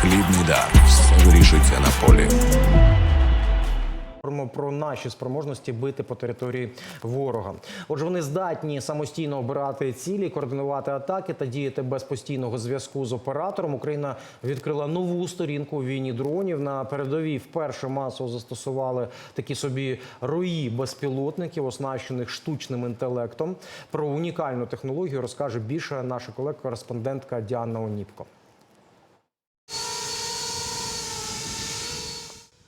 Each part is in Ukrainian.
Хлібний дар. Вирішується на полі. Про наші спроможності бити по території ворога. Отже, вони здатні самостійно обирати цілі, координувати атаки та діяти без постійного зв'язку з оператором. Україна відкрила нову сторінку у війні дронів. На передовій вперше масово застосували такі собі рої безпілотників, оснащених штучним інтелектом. Про унікальну технологію розкаже більше наша колега-кореспондентка Діана Оніпко.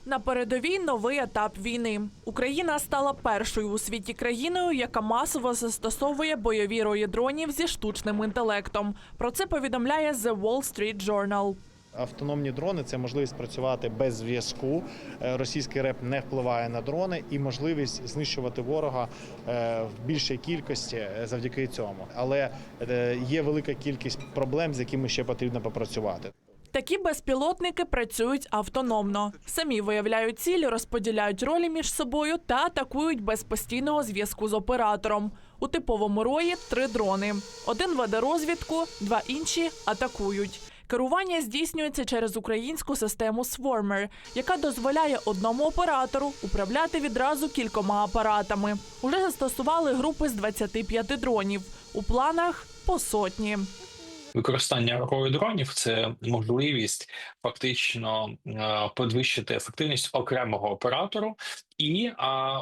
На передовій новий етап війни. Україна стала першою у світі країною, яка масово застосовує бойові рої дронів зі штучним інтелектом. Про це повідомляє The Wall Street Journal. Автономні дрони це можливість працювати без зв'язку. Е, Російський реп не впливає на дрони і можливість знищувати ворога е, в більшій кількості е, завдяки цьому. Але є велика кількість проблем, з якими ще потрібно попрацювати. Такі безпілотники працюють автономно. Самі виявляють цілі, розподіляють ролі між собою та атакують без постійного зв'язку з оператором. У типовому рої три дрони. Один веде розвідку, два інші атакують. Керування здійснюється через українську систему Swarmer, яка дозволяє одному оператору управляти відразу кількома апаратами. Уже застосували групи з 25 дронів. У планах по сотні. Використання рою дронів це можливість фактично е, підвищити ефективність окремого оператору і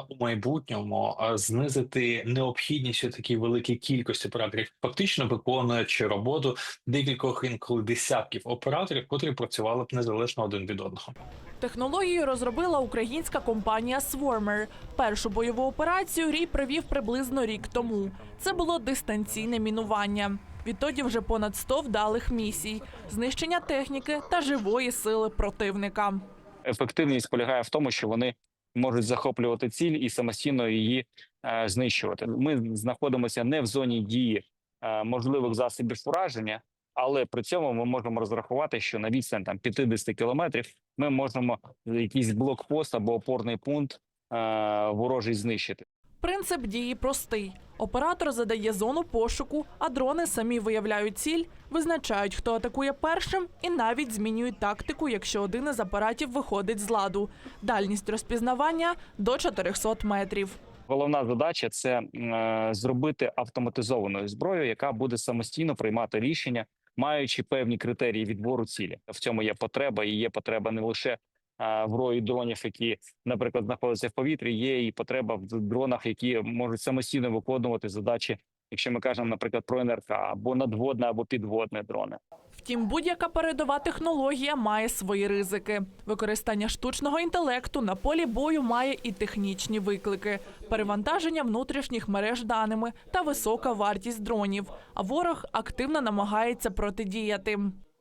у майбутньому знизити необхідність такій великій кількості операторів, фактично виконуючи роботу декількох інколи десятків операторів, котрі працювали б незалежно один від одного. Технологію розробила українська компанія Swarmer. Першу бойову операцію Рій провів приблизно рік тому. Це було дистанційне мінування. Відтоді вже понад 100 вдалих місій, знищення техніки та живої сили противника. ефективність полягає в тому, що вони можуть захоплювати ціль і самостійно її е, знищувати. Ми знаходимося не в зоні дії е, можливих засобів ураження, але при цьому ми можемо розрахувати, що на відстань там 50 кілометрів ми можемо якийсь блокпост або опорний пункт е, ворожий знищити. Принцип дії простий: оператор задає зону пошуку, а дрони самі виявляють ціль, визначають, хто атакує першим, і навіть змінюють тактику, якщо один із апаратів виходить з ладу. Дальність розпізнавання до 400 метрів. Головна задача це е, зробити автоматизованою зброю, яка буде самостійно приймати рішення, маючи певні критерії відбору цілі. В цьому є потреба, і є потреба не лише е, в рої дронів, які, наприклад, знаходяться в повітрі. Є і потреба в дронах, які можуть самостійно виконувати задачі. Якщо ми кажемо, наприклад, про НРК або надводне, або підводне дрони. Втім, будь-яка передова технологія має свої ризики. Використання штучного інтелекту на полі бою має і технічні виклики: перевантаження внутрішніх мереж даними та висока вартість дронів. А ворог активно намагається протидіяти.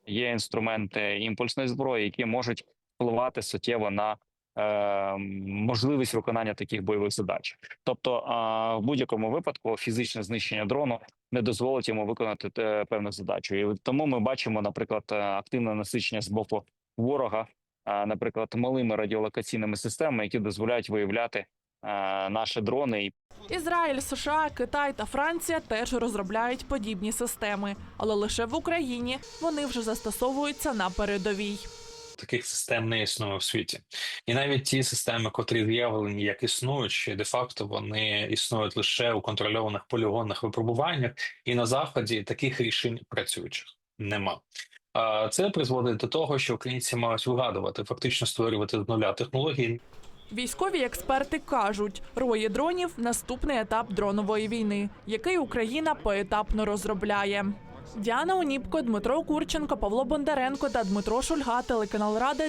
Є інструменти імпульсної зброї, які можуть впливати суттєво на е, можливість виконання таких бойових задач. Тобто, е, в будь-якому випадку фізичне знищення дрону не дозволить йому виконати те, певну задачу. І тому ми бачимо, наприклад, е, активне насичення з боку ворога, е, наприклад, малими радіолокаційними системами, які дозволяють виявляти е, наші дрони Ізраїль, США, Китай та Франція теж розробляють подібні системи, але лише в Україні вони вже застосовуються на передовій. Таких систем не існує в світі, і навіть ті системи, котрі з'явлені як існуючі, де факто вони існують лише у контрольованих полігонних випробуваннях, і на заході таких рішень працюючих нема. А це призводить до того, що українці мають вигадувати, фактично створювати з нуля технології, Військові експерти кажуть, рої дронів наступний етап дронової війни, який Україна поетапно розробляє. Діана Оніпко, Дмитро Курченко, Павло Бондаренко та Дмитро Шульга, телеканал Рада